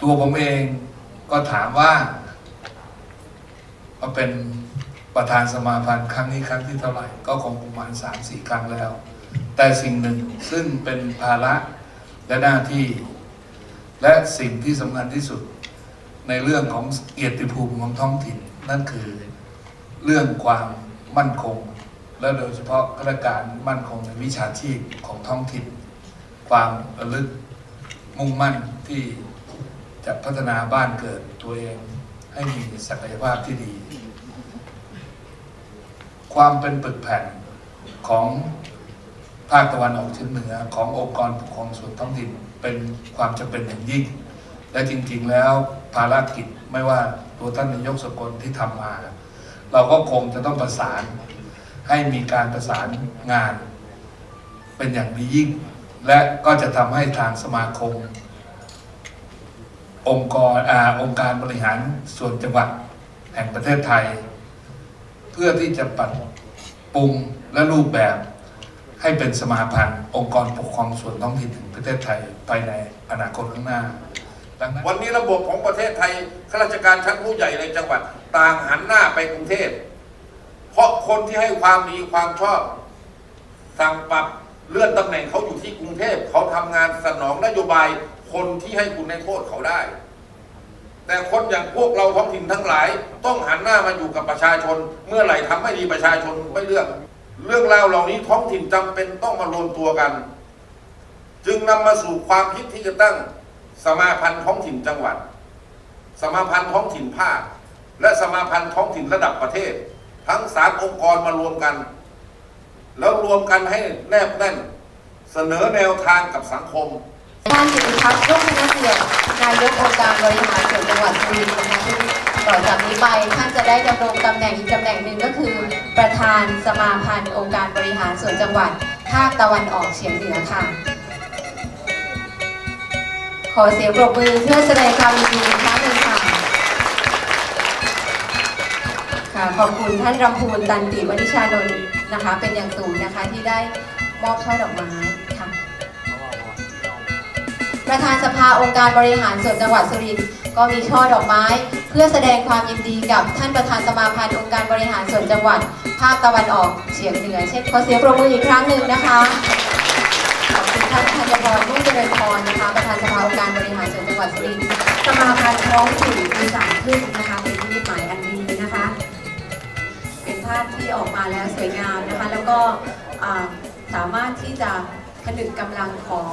ตัวผมเองก็ถามว่ามาเป็นประธานสมาพันธ์ครั้งนี้ครั้งที่เท่าไหร่ ก็คงประมาณสามสี่ครั้งแล้ว แต่สิ่งหนึ่งซึ่งเป็นภาระและหน้าที่ และสิ่งที่สำคัญที่สุดในเรื่องของเกียรติภูมิของท้องถิ่น นั่นคือเรื่องความมั่นคง และโดยเฉพาะข้าราชการมั่นคงในวิชาชีพของท้องถิ่น ความระลึกมุ่งมั่นที่ จะพัฒนาบ้านเกิดตัวเองให้มีศักยภาพที่ดี ความเป็นปึกแผ่นของภาคตะวันออกเฉียงเหนือขององค์กรปกครองส่วนท้องถิ่นเป็นความจำเป็นอย่างยิ่ง และจริงๆแล้วภารกิจไม่ว่าตัวท่านนายกสกลที่ทำมา เราก็คงจะต้องประสานให้มีการประสานงานเป็นอย่างดียิ่ง และก็จะทำให้ทางสมาคม องค์กรอาองค์การบริหารส่วนจังหวัดแห่งประเทศไทย เพื่อที่จะปรับปรุงและรูปแบบให้เป็นสมาพันธ์องค์กรปกครองส่วนท้องถิ่นแห่งประเทศไทยภายในอนาคตข้างหน้าดังนั้นวันนี้ระบบของประเทศไทยข้าราชการชั้นผู้ใหญ่ในจังหวัด ต่างหันหน้าไปกรุงเทพเพราะคนที่ให้ความดีความชอบสั่งปรับเลื่อนตำแหน่งเขาอยู่ที่กรุงเทพเขาทำงานสนองนโยบาย คนที่ให้คุณในโทษเขาได้ แต่คนอย่างพวกเราท้องถิ่นทั้งหลาย ต้องหันหน้ามาอยู่กับประชาชน เมื่อไหร่ทำไม่ดีประชาชนไม่เลือก เรื่องราวเหล่านี้ท้องถิ่นจำเป็นต้องมารวมตัวกัน จึงนำมาสู่ความคิดที่จะตั้งสมาพันธ์ท้องถิ่นจังหวัด สมาพันธ์ท้องถิ่นภาค และสมาพันธ์ท้องถิ่นระดับประเทศ ทั้งสามองค์กรมารวมกัน แล้วรวมกันให้แนบแน่น เสนอแนวทางกับสังคม ท่านสิริพัฒน์รุ่งธนเกียรตินายกองค์การบริหารส่วนจังหวัดสุรินทร์นะคะซึ่งต่อจากนี้ไปท่านจะได้ดำรงตำแหน่งอีกตำแหน่งหนึ่งก็คือ ประธานสมาพันธ์องค์การบริหารส่วนจังหวัดภาคตะวันออกเฉียงเหนือค่ะ ขอเสียงปรบมือเพื่อแสดงความยินดีครั้งหนึ่งค่ะค่ะขอบคุณท่านรำพูนตันติวณิชานนท์นะคะ เป็นอย่างสูงนะคะที่ได้มอบช่อดอกไม้ ประธานสภาองค์การบริหารส่วนจังหวัดสุรินทร์ก็มีช่อดอกไม้ เพื่อแสดงความยินดีกับท่านประธานสมาพันธ์องค์การบริหารส่วนจังหวัด ภาคตะวันออกเฉียงเหนือ เช่นขอเสียงปรบมืออีกครั้งหนึ่งนะคะขอบคุณท่านธัญพรมุ่งเจริญพรนะคะ ประธานสภาองค์การบริหารส่วนจังหวัดสุรินทร์สมาพันธ์ท้องถิ่นมีสามขึ้นนะคะเป็นที่หมายอันดีนะคะ เป็นภาพที่ออกมาแล้วสวยงามนะคะ แล้วก็สามารถที่จะผนึกกำลังของ